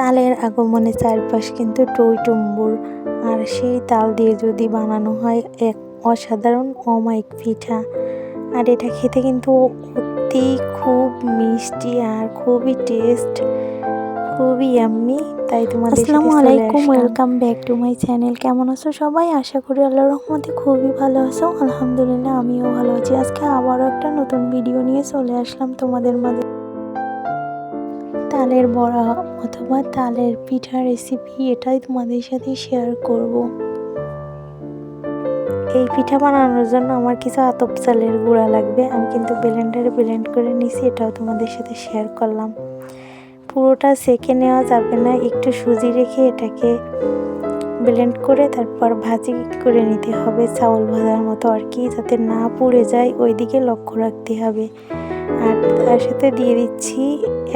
তালের আগমনে চারপাশ কিন্তু টই টুম্বুর। আর সেই তাল দিয়ে যদি বানানো হয় এক অসাধারণ অমায়িক পিঠা। আর এটা খেতে কিন্তু অতি খুব মিষ্টি আর খুবই টেস্ট খুবই ইয়াম্মি তাই তোমাদের সাথে আসসালামু আলাইকুম welcome back to my channel কেমন আছো সবাই? আশা করি আল্লাহর রহমতে খুবই ভালো আছো। আলহামদুলিল্লাহ আমিও ভালো আছি। আজকে আবারও একটা নতুন ভিডিও নিয়ে চলে আসলাম তোমাদের মাঝে। তালের বড়া অথবা তালের পিঠা রেসিপি এটাই তোমাদের সাথে শেয়ার করব। এই পিঠা বানানোর জন্য আমার কিছু আতপ চালের গুঁড়া লাগবে। আমি কিন্তু ব্লেন্ডারে ব্লেন্ড করে নিছি, এটাও তোমাদের সাথে শেয়ার করলাম। পুরোটা সেকে নেওয়া যাবে না, একটু সুজি রেখে এটাকে ব্লেন্ড করে তারপর ভাজি করে নিতে হবে। চাউল ভাজার মতো আর কি, যাতে না পুড়ে যায় ওই দিকে লক্ষ্য রাখতে হবে। আর তার সাথে দিয়ে দিচ্ছি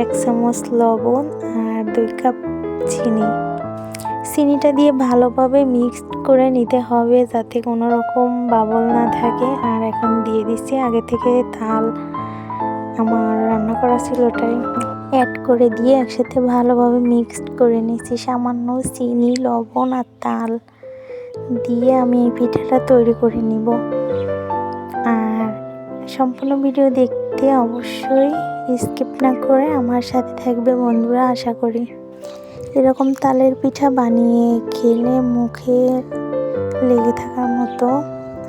এক চামচ লবণ আর দুই কাপ চিনি। চিনিটা দিয়ে ভালোভাবে মিক্সড করে নিতে হবে যাতে কোনো রকম বাবল না থাকে। আর এখন দিয়ে দিচ্ছি আগে থেকে তাল আমার রান্না করা ছিল ওটাই। অ্যাড করে দিয়ে একসাথে ভালোভাবে মিক্সড করে নিয়েছি সামান্য চিনি, লবণ আর তাল দিয়ে আমি এই পিঠাটা তৈরি করে নিব। আর সম্পূর্ণ ভিডিও দেখতে অবশ্যই স্কিপ না করে আমার সাথে থাকবে বন্ধুরা, আশা করি। এরকম তালের পিঠা বানিয়ে খেলে মুখে লেগে থাকার মতো।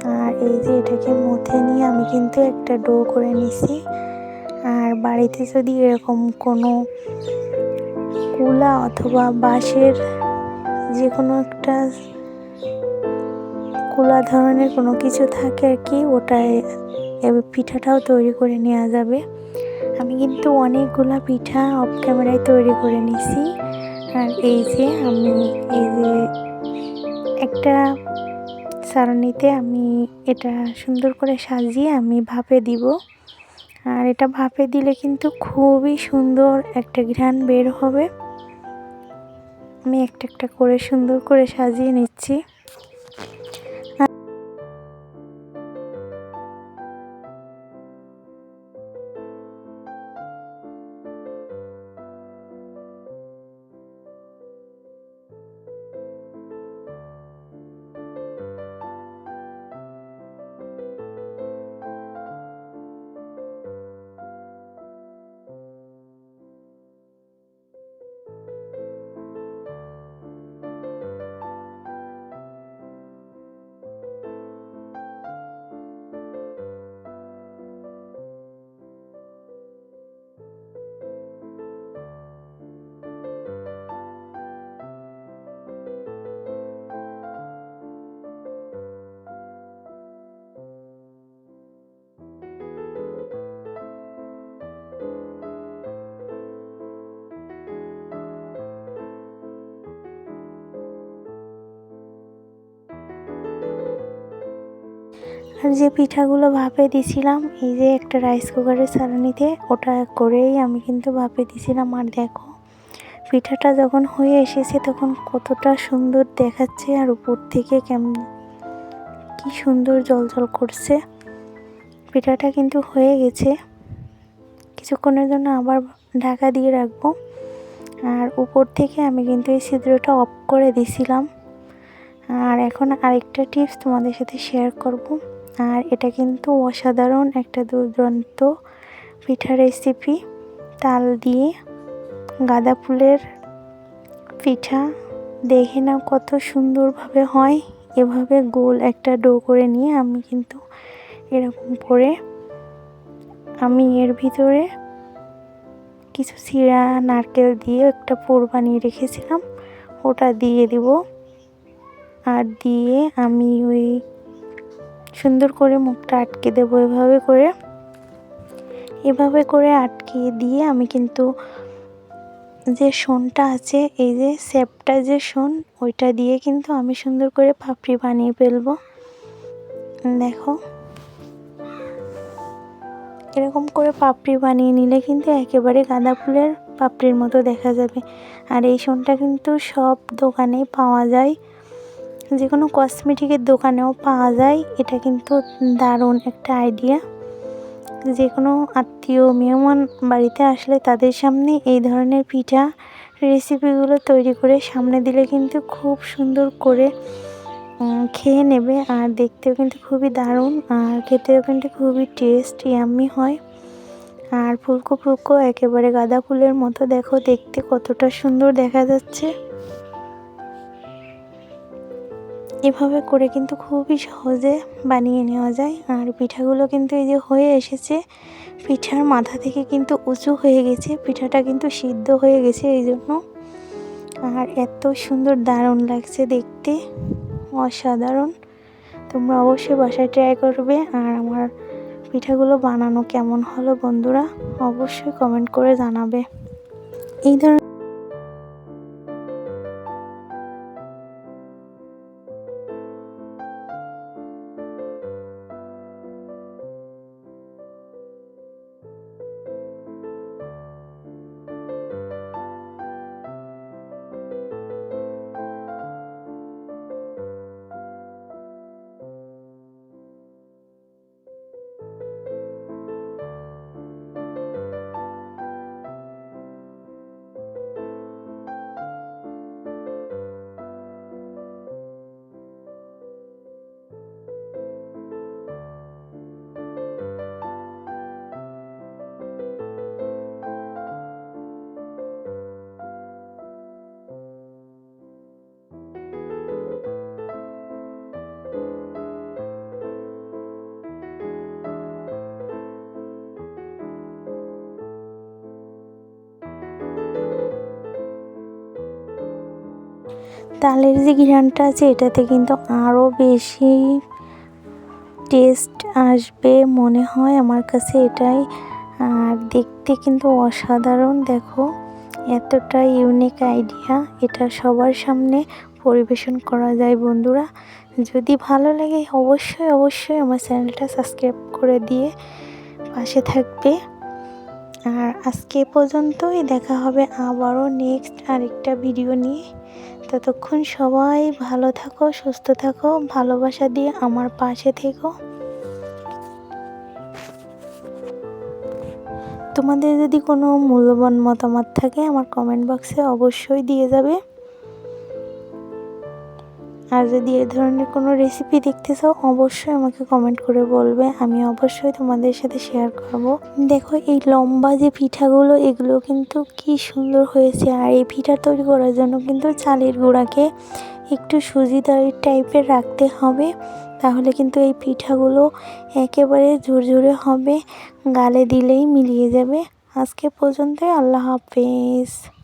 আর এই যে এটাকে মুথে নিয়ে আমি কিন্তু একটা ডো করে নিছি। আর বাড়িতে যদি এরকম কোনো কুলা অথবা বাঁশের যে কোনো একটা কুলা ধরনের কোনো কিছু থাকে আর কি, ওটায় এবার পিঠাটাও তৈরি করে নেওয়া যাবে। আমি কিন্তু অনেকগুলা পিঠা অফ ক্যামেরায় তৈরি করে নিছি। আর এই যে আমি, এই যে একটা সারণিতে আমি এটা সুন্দর করে সাজিয়ে আমি ভাপে দিব। আর এটা ভাপে দিলে কিন্তু খুবই সুন্দর একটা ঘ্রাণ বের হবে। আমি একটা একটা করে সুন্দর করে সাজিয়ে নিচ্ছি। যে পিঠাগুলো ভাপে দিছিলাম, এই যে একটা রাইস কুকারের চালানিতে, ওটা করেই আমি কিন্তু ভাপে দিছিলাম। আর দেখো, পিঠাটা যখন হয়ে এসেছে, তখন কতটা সুন্দর দেখাচ্ছে আর উপর থেকে কেমন, কি সুন্দর জল করছে। পিঠাটা কিন্তু হয়ে গেছে। কিছুক্ষণের জন্য আবার ঢাকা দিয়ে রাখব। আর উপর থেকে আমি কিন্তু এই ছিদ্রটা অফ করে দিছিলাম। আর এখন আরেকটা টিপস তোমাদের সাথে শেয়ার করব। আর এটা কিন্তু অসাধারণ একটা দুর্দান্ত পিঠা রেসিপি তাল দিয়ে গাঁদা ফুলের পিঠা, দেখে না কত সুন্দরভাবে হয়। এভাবে গোল একটা ডো করে নিয়ে আমি কিন্তু এরকম করে আমি এর ভিতরে কিছু চিরা নারকেল দিয়ে একটা পোর বানিয়ে রেখেছিলাম। ওটা দিয়ে দিব। আর দিয়ে আমি ওই সুন্দর করে মুখটা আটকে দেবো এভাবে করে। এভাবে করে আটকে দিয়ে আমি কিন্তু যে শোনটা আছে, এই যে সেপটা যে শোন ওইটা দিয়ে কিন্তু আমি সুন্দর করে পাপড়ি বানিয়ে ফেলব। দেখো। এরকম করে পাপড়ি বানিয়ে নিলে কিন্তু একেবারে গাঁদা ফুলের পাপড়ির মতো দেখা যাবে। আর এই শোনটা কিন্তু সব দোকানেই পাওয়া যায়। যে কোনো কসমেটিকের দোকানেও পাওয়া যায়। এটা কিন্তু দারুণ একটা আইডিয়া যে কোনো আত্মীয়, মেহমান বাড়িতে আসলে তাদের সামনে এই ধরনের পিঠা রেসিপিগুলো তৈরি করে সামনে দিলে কিন্তু খুব সুন্দর করে খেয়ে নেবে আর দেখতেও কিন্তু খুবই দারুণ আর খেতেও কিন্তু খুবই টেস্ট ইয়াম্মি হয়। আর ফুলকো ফুলকো একেবারে গাঁদা ফুলের মতো, দেখো দেখতে কতটা সুন্দর দেখা যাচ্ছে। এভাবে করে কিন্তু খুবই সহজে বানিয়ে নেওয়া যায়। আর পিঠাগুলো কিন্তু এই যে হয়ে এসেছে, পিঠার মাথা থেকে কিন্তু উঁচু হয়ে গেছে, পিঠাটা কিন্তু সিদ্ধ হয়ে গেছে এই জন্য। আর এত সুন্দর দারুণ লাগছে দেখতে, অসাধারণ। তোমরা অবশ্যই বাসায় ট্রাই করবে। আর আমার পিঠাগুলো বানানো কেমন হলো বন্ধুরা, অবশ্যই কমেন্ট করে জানাবে। এই ধরনের তালের যে ঘ্রাণটা আছে, এটাতে কিন্তু আরও বেশি টেস্ট আসবে মনে হয় আমার কাছে এটাই। আর দেখতে কিন্তু অসাধারণ, দেখো। এতটা ইউনিক আইডিয়া এটা সবার সামনে পরিবেশন করা যায় বন্ধুরা। যদি ভালো লাগে, অবশ্যই অবশ্যই আমার চ্যানেলটা সাবস্ক্রাইব করে দিয়ে পাশে থাকবে। আর আজকে পর্যন্তই দেখা হবে আবারও নেক্সট আরেকটা ভিডিও নিয়ে। ততক্ষণ সবাই ভালো থাকো, সুস্থ থাকো, ভালোবাসা দিয়ে আমার পাশে থেকো। তোমাদের যদি কোনো মূল্যবান মতামত থাকে, আমার কমেন্ট বক্সে অবশ্যই দিয়ে যাবে। আর যদি এ ধরনের কোনো রেসিপি দেখতে চাও, অবশ্যই আমাকে কমেন্ট করে বলবে। আমি অবশ্যই তোমাদের সাথে শেয়ার করব। দেখো, এই লম্বা যে পিঠাগুলো, এগুলো কিন্তু কি সুন্দর হয়েছে। আর এই পিঠা তৈরি করার জন্য কিন্তু চালের গুঁড়াকে একটু সুজি টাইপের রাখতে হবে। তাহলে কিন্তু এই পিঠাগুলো একেবারে ঝুরঝুরে হবে, গালে দিলেই মিলিয়ে যাবে। আজকে পর্যন্তই, আল্লাহ হাফেজ।